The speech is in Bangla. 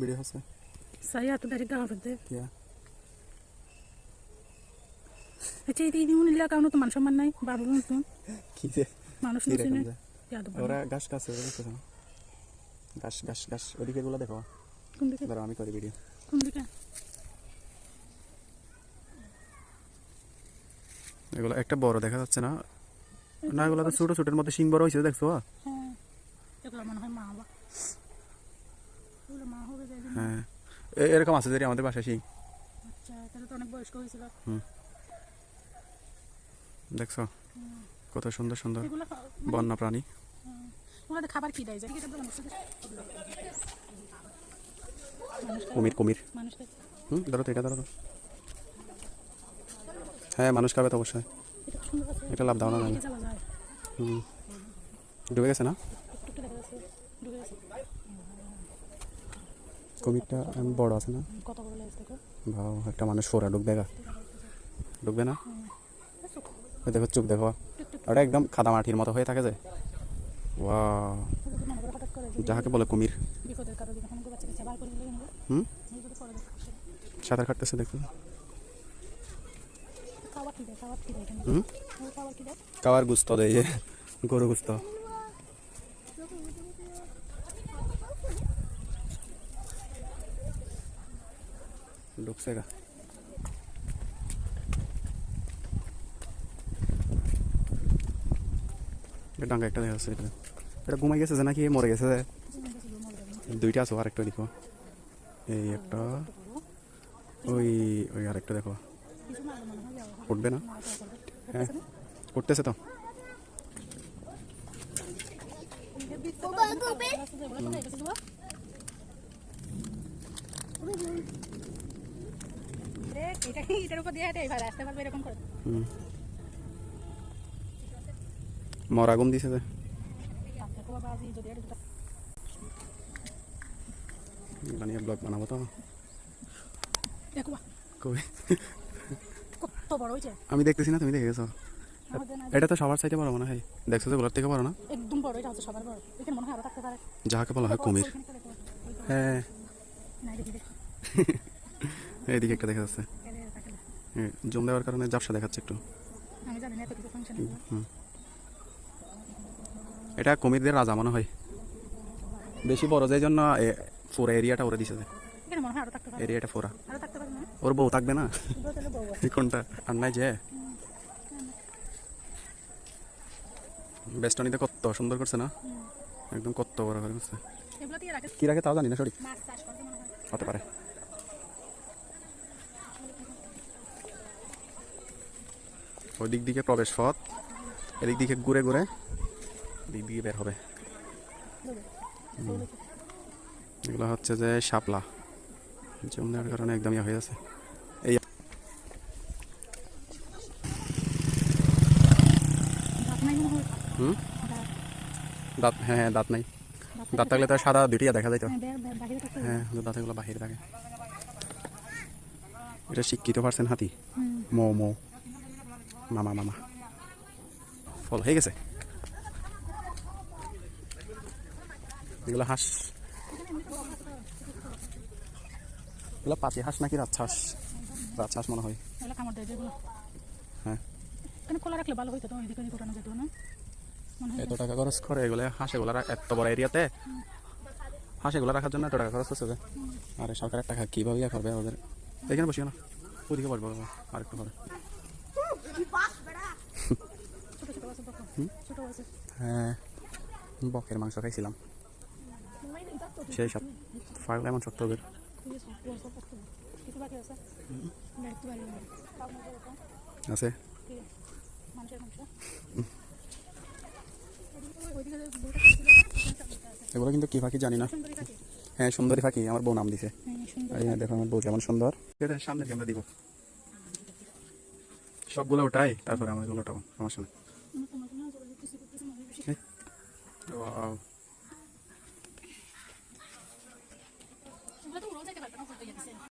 ভিডিও আছে Saya tu dari gawe de. কিয়া Acha এই দিন নিলা কারণ তো মান সম্মান নাই বাবু মতন কি যে মানুষ ইয়াদ ওরা গাছ গাছ গাছ গাছ গাছ ওদিকে গুলো দেখো কোন দিকে ধরো আমি করি ভিডিও কোন দিকে এগুলো একটা বড় দেখা যাচ্ছে না না এগুলো তো ছোট ছোটের মধ্যে সিং বড় হয়েছে দেখছ হ্যাঁ এগুলো মনে হয় মা বা এগুলো মা হবে যাই জন্য। হ্যাঁ। এ- এরকম আছে যে আমাদের বাসায় সেই। আচ্ছা তাহলে তো অনেক বয়স্ক হয়েছিল। দেখছ? কত সুন্দর সুন্দর এগুলো বন্য প্রাণী। ওনাদের খাবার কি দেয়? জানি এটা কুমির কুমির। হুম ধরো তো এটা ধরো হ্যাঁ মানুষ খাবে তো অবশ্যই। এটা লাভ দাও না হুম। ডুবে গেছে না টুকটুকে দেখা যাচ্ছে ডুবে গেছে কুমিরটা এম বড় আছে না। ভাও একটা মানুষ ফোরা ঢুকবে গা। ঢুকবে না? ওই দেখো চুপ দেখো। ওটা একদম খাদা মাটির মতো হয়ে থাকে যে। ওয়া যাহাকে বলে কুমির। হুম? সাঁতার কাটতেছে দেখো। খাবার হুম? কাওয়ার গুস্ত দেয় গরু গুস্ত। ঢুকছে গা ডাঙ্গা একটা দেখা যাচ্ছে এটা এটা ঘুমাই গেছে যে নাকি মরে গেছে? দুইটা আছে আরেকটা দেখো এই একটা ওই ওই আরেকটা দেখো কিছু না হয় উঠবে না না এটা করবে উঠতেছে তো এটার উপর দিয়ে হেঁটে? এবার আসতে পারবে এরকম করে। মরা গুম দিছে বানিয়ে ব্লগ বানাবো তো কত বড় আমি দেখতেছি না তুমি দেখে গেছো এটা তো সবার সাইডে বড় মনে হয়। দেখছ যে বলার থেকে বড় না? একদম বড় এটা হচ্ছে সবার বড়। এখানে মনে হয় আরও থাকতে পারে। যাহাকে বলা হয় কুমির। হ্যাঁ। এইদিকে একটা দেখা যাচ্ছে। জুম দেওয়ার কারণে জাপসা দেখাচ্ছে একটু। আমি জানি না এত কিছু ফাংশন এটা কুমিরদের রাজা মনে হয়। বেশি বড় যে জন্য পুরো এরিয়াটা ওরে দিছে এরিয়াটা পুরা না ওর বউ থাকবে না। কোনটা? আর নাই যে বেস্টনিতে কত সুন্দর করছে না? একদম কত বড় করে করছে। কি রাখে তাও জানি না সরি। হতে পারে। ওই দিক দিকে প্রবেশ পথ। এদিক দিকে ঘুরে ঘুরে দিক দিকে বের হবে। এগুলো হচ্ছে যে শাপলা। জম দেওয়ার কারণে একদম ইয়ে হয়ে আছে। এই দাঁত হয় হুম? দাঁত দাঁত হ্যাঁ হ্যাঁ দাঁত নাই। দাঁত থাকলে তো সাদা দুটিয়া দেখা যায় তো হ্যাঁ, বের- বের- বাহিরে থাকে। এটা শিক্ষিত পারছেন হাতি। মো মো। মামা মামা। ফল হয়ে গেছে। এগুলো হাঁস এগুলো পাতি হাঁস নাকি রাজহাঁস রাজহাঁস মনে হয়। হ্যাঁ খোলা রাখলে ভালো হইতো এদিকে যেত না? এত টাকা খরচ করে এগুলো হাঁস এগুলো এত বড় এরিয়াতে হাঁস এগুলো রাখার জন্য এত টাকা খরচ করছে যে। আরে সরকারের টাকা কীভাবে ইয়ে করবে ওদের। এখানে বসিও না। ওদিকে বসবো আর একটু পরে হ্যাঁ বকের মাংস খাইছিলাম। সেই সব ফাইভ এমন সত্য ওদের আছে? এগুলো কিন্তু কি পাখি জানি না। হ্যাঁ সুন্দরী পাখি আমার বউ নাম দিছে। দেখো, আমার বউ কেমন সুন্দর। সামনে দিব। সবগুলো ওঠাই তারপরে আমার এগুলো ওঠাবো সমস্যা নেই।